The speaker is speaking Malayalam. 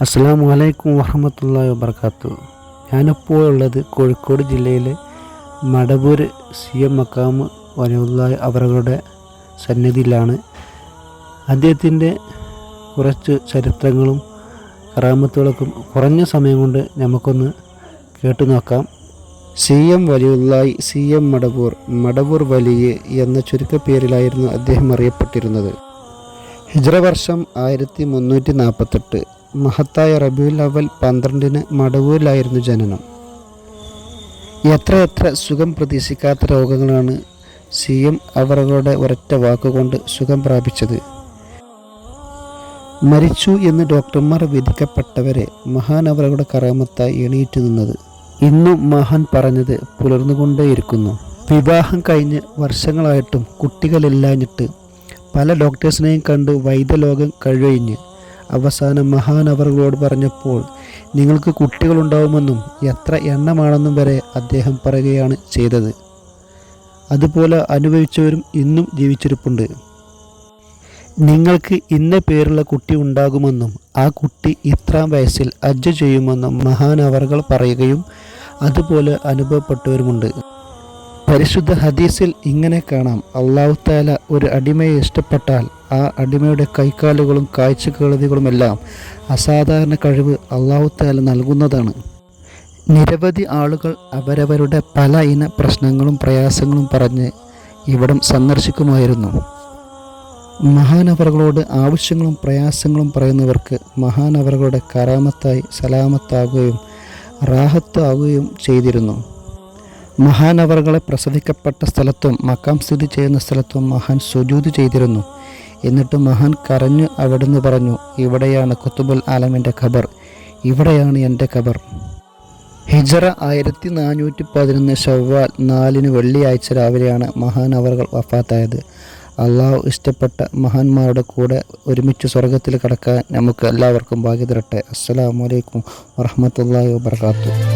അസ്സാം വലൈക്കും വറഹമത്തല്ലാ വബർക്കാത്തു ഞാനിപ്പോൾ ഉള്ളത് കോഴിക്കോട് ജില്ലയിലെ മടവൂർ സി എം മക്കാമ് വനവുള്ള അവരുടെ സന്നിധിയിലാണ്. അദ്ദേഹത്തിന്റെ കുറച്ച് ചരിത്രങ്ങളും കറാമത്തുകളൊക്കെ കുറഞ്ഞ സമയം കൊണ്ട് നമുക്കൊന്ന് കേട്ടു നോക്കാം. സി എം വലിയുള്ളായി സി എം മടവൂർ മടവൂർ വലിയ എന്ന ചുരുക്കപ്പേരിലായിരുന്നു അദ്ദേഹം അറിയപ്പെട്ടിരുന്നത്. ഹിജ്ര വർഷം ആയിരത്തി മുന്നൂറ്റി നാൽപ്പത്തെട്ട് മഹത്തായ റബിയുൽ അവൽ പന്ത്രണ്ടിന് മടവൂരിലായിരുന്നു ജനനം. എത്രയെത്ര സുഖം പ്രതീക്ഷിക്കാത്ത രോഗങ്ങളാണ് സി എം അവറുകളുടെ ഒരൊറ്റ വാക്കുകൊണ്ട് സുഖം പ്രാപിച്ചത്. മരിച്ചു എന്ന് ഡോക്ടർമാർ വിധിക്കപ്പെട്ടവരെ മഹാൻ അവറുകളുടെ കറാമത്തായി എണീറ്റു നിന്നത്. ഇന്നും മഹാൻ പറഞ്ഞത് പുലർന്നുകൊണ്ടേയിരിക്കുന്നു. വിവാഹം കഴിഞ്ഞ് വർഷങ്ങളായിട്ടും കുട്ടികളില്ലാഞ്ഞിട്ട് പല ഡോക്ടേഴ്സിനെയും കണ്ട് വൈദ്യലോകം കഴിഞ്ഞ് അവസാനം മഹാൻ അവരോട് പറഞ്ഞപ്പോൾ നിങ്ങൾക്ക് കുട്ടികളുണ്ടാവുമെന്നും എത്ര എണ്ണമാണെന്നും വരെ അദ്ദേഹം പറയുകയാണ് ചെയ്തത്. അതുപോലെ അനുഭവിച്ചവരും ഇന്നും ജീവിച്ചിരിപ്പുണ്ട്. നിങ്ങൾക്ക് ഇന്ന പേരുള്ള കുട്ടി ഉണ്ടാകുമെന്നും ആ കുട്ടി ഇത്രാം വയസ്സിൽ അജ്ജ് ചെയ്യുമെന്നും മഹാനവറുകൾ പറയുകയും അതുപോലെ അനുഭവപ്പെട്ടവരുമുണ്ട്. പരിശുദ്ധ ഹദീസിൽ ഇങ്ങനെ കാണാം. അള്ളാഹു താല ഒരു അടിമയെ ഇഷ്ടപ്പെട്ടാൽ ആ അടിമയുടെ കൈക്കാലുകളും എല്ലാം അസാധാരണ കഴിവ് അള്ളാഹു താല നൽകുന്നതാണ്. നിരവധി ആളുകൾ അവരവരുടെ പല ഇന പ്രശ്നങ്ങളും പ്രയാസങ്ങളും പറഞ്ഞ് ഇവിടം സന്ദർശിക്കുമായിരുന്നു. മഹാനവറുകളോട് ആവശ്യങ്ങളും പ്രയാസങ്ങളും പറയുന്നവർക്ക് മഹാനവറുകളുടെ കരാമത്തായി സലാമത്താകുകയും റാഹത്താകുകയും ചെയ്തിരുന്നു. മഹാനവറുകളെ പ്രസവിക്കപ്പെട്ട സ്ഥലത്തും മക്കാം സ്ഥിതി ചെയ്യുന്ന സ്ഥലത്തും മഹാൻ സുജൂത് ചെയ്തിരുന്നു. എന്നിട്ട് മഹാൻ കരഞ്ഞു അവിടുന്ന് പറഞ്ഞു ഇവിടെയാണ് കുത്തുബുൽ ആലമിന്റെ ഖബർ. ഇവിടെയാണ് എന്റെ ഖബർ. ഹിജറ ആയിരത്തി നാനൂറ്റി പതിനൊന്ന് ഷവ്വാൽ നാലിന് വെള്ളിയാഴ്ച രാവിലെയാണ് മഹാൻ അവറുകൾ വഫാത്തായത്. അള്ളാഹു ഇഷ്ടപ്പെട്ട മഹാന്മാരുടെ കൂടെ ഒരുമിച്ച് സ്വർഗത്തിൽ കടക്കാൻ നമുക്ക് എല്ലാവർക്കും ഭാഗ്യ തരട്ടെ അസ്സലാമലൈക്കും വറഹമത്തല്ലാ വാബർക്കാത്തു